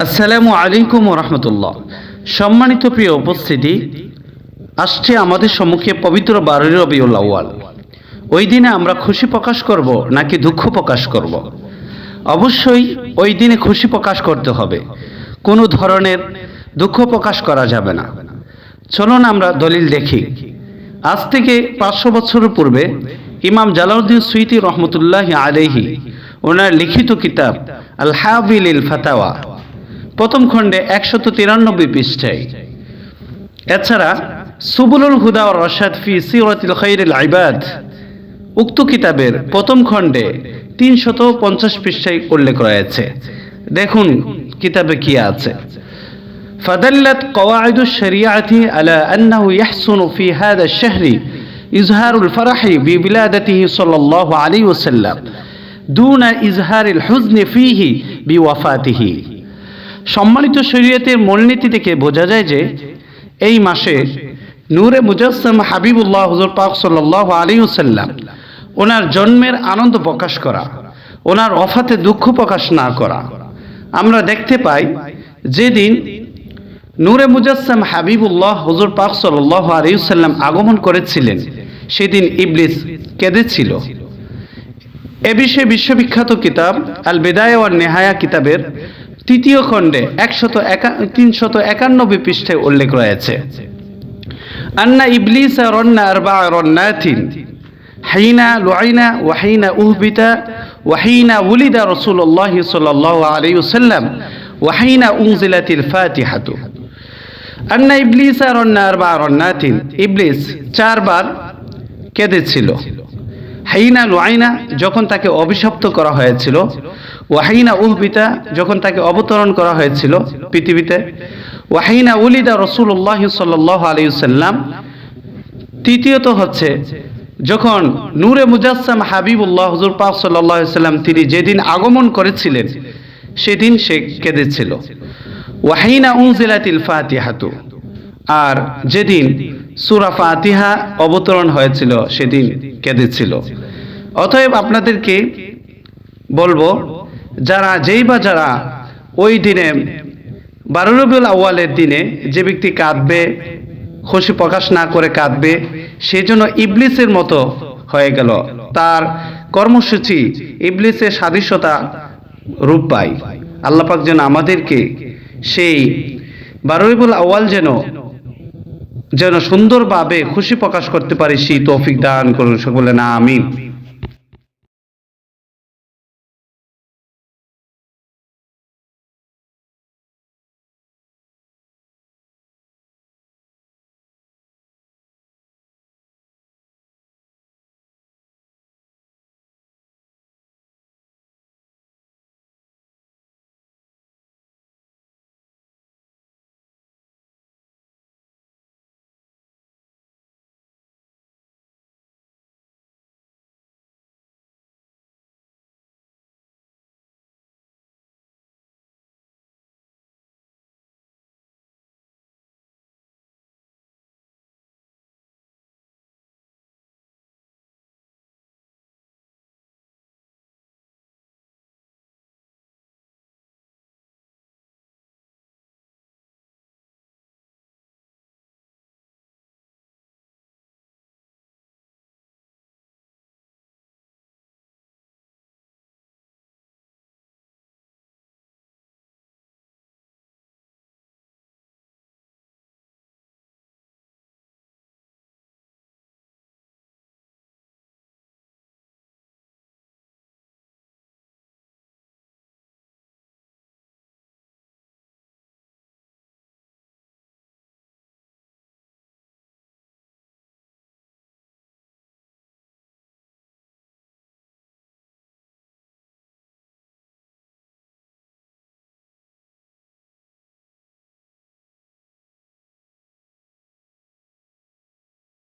আসসালামু আলাইকুম রহমতুল্লাহ। সম্মানিত প্রিয় উপস্থিতি, আসছে আমাদের সম্মুখে পবিত্র বারোই রবিউল ওই দিনে আমরা খুশি প্রকাশ করব নাকি দুঃখ প্রকাশ করব? অবশ্যই ওই দিনে খুশি প্রকাশ করতে হবে। কোনো ধরনের দুঃখ প্রকাশ করা যাবে না। চলুন আমরা দলিল দেখি। আজ থেকে পাঁচশো বছর পূর্বে ইমাম জালাউদ্দিন সুইতি রহমতুল্লাহ আলহি ওনার লিখিত কিতাব আল হাবিল ফাতাওয়া প্রথম খণ্ডে একশত তিরানব্বই পৃষ্ঠায় এছাড়া সুবুলুল হুদা ও রশাদ ফি সিরাতিল খৈরুল আইবাদ উক্ত কিতাবের প্রথম খণ্ডে তিনশত পঞ্চাশ পৃষ্ঠায় উল্লেখ রয়েছে দেখুন কিতাবে কি আছে فدلت قواعد الشريعة على أنه يحسن في هذا الشهر إظهار الفرح بولادته صلى الله عليه وسلم دون إظهار الحزن فيه بوفاته সম্মানিত শরীয়তের মূলনীতি থেকে বোঝা যায় যে এই মাসে নূরে মুজাসম হাবিবুল্লাহ হুজুর পাক সাল্লাহ আলী সাল্লাম ওনার জন্মের আনন্দ প্রকাশ করা, ওনার অফাতে দুঃখ প্রকাশ না করা। আমরা দেখতে পাই যেদিন নূরে মুজাসম হাবিবুল্লাহ হুজুর পাক সাল্লাহ আলী সাল্লাম আগমন করেছিলেন, সেদিন ইবলিস কেঁদেছিল। এ বিষয়ে বিশ্ববিখ্যাত কিতাব আল বেদায় ওয়ার নেহায়া কিতাবের তৃতীয় খণ্ডে একশত একা, তিনশত একানব্বই পৃষ্ঠায় উল্লেখ রয়েছে। আন্না ইবলিস রন্না আরবা রন্নাথিন হাইনা লুআইনা ওয়াহিনা উহবিতা ওয়াহিনা উলিদা রসুল্লাহ সাল্লাহ আলী সাল্লাম ওয়াহিনা উংজিলাতিল ফাতিহাতু। আন্না ইবলিস রন্না আরবা রন্নাথিন ইবলিস চারবার কেঁদেছিল। হাইনা লুআইনা যখন তাকে অভিশপ্ত করা হয়েছিল ওয়াহিনা উহবিতা যখন তাকে অবতরণ করা হয়েছিল পৃথিবীতে, ওয়াহিনা উলিদা রসুল্লাহ সাল্লাহ আলী সাল্লাম তৃতীয়ত হচ্ছে যখন নূরে মুজাসম হাবিবুল্লাহ হুজুর পাক সাল্লাম তিনি যেদিন আগমন করেছিলেন, সেদিন সে কেঁদেছিল। ওয়াহিনা উংজিলাতিল ফাতিহাতু, আর যেদিন সুরা ফাতিহা অবতরণ হয়েছিল, সেদিন কেঁদেছিল। অতএব আপনাদেরকে বলব যারা যেই বা যারা ওই দিনে বারো রবিউল আউ্য়ালের দিনে যে ব্যক্তি কাঁদবে, খুশি প্রকাশ না করে কাঁদবে সেই জন্য ইবলিসের মতো হয়ে গেল। তার কর্মসূচি ইবলিসের সাদৃশ্যতা রূপ পায়। আল্লাপাক যেন আমাদেরকে সেই বারুইবুল আওয়াল যেন যেন সুন্দরভাবে খুশি প্রকাশ করতে পারি, সেই তৌফিক দান করুন। সকলে না আমিন।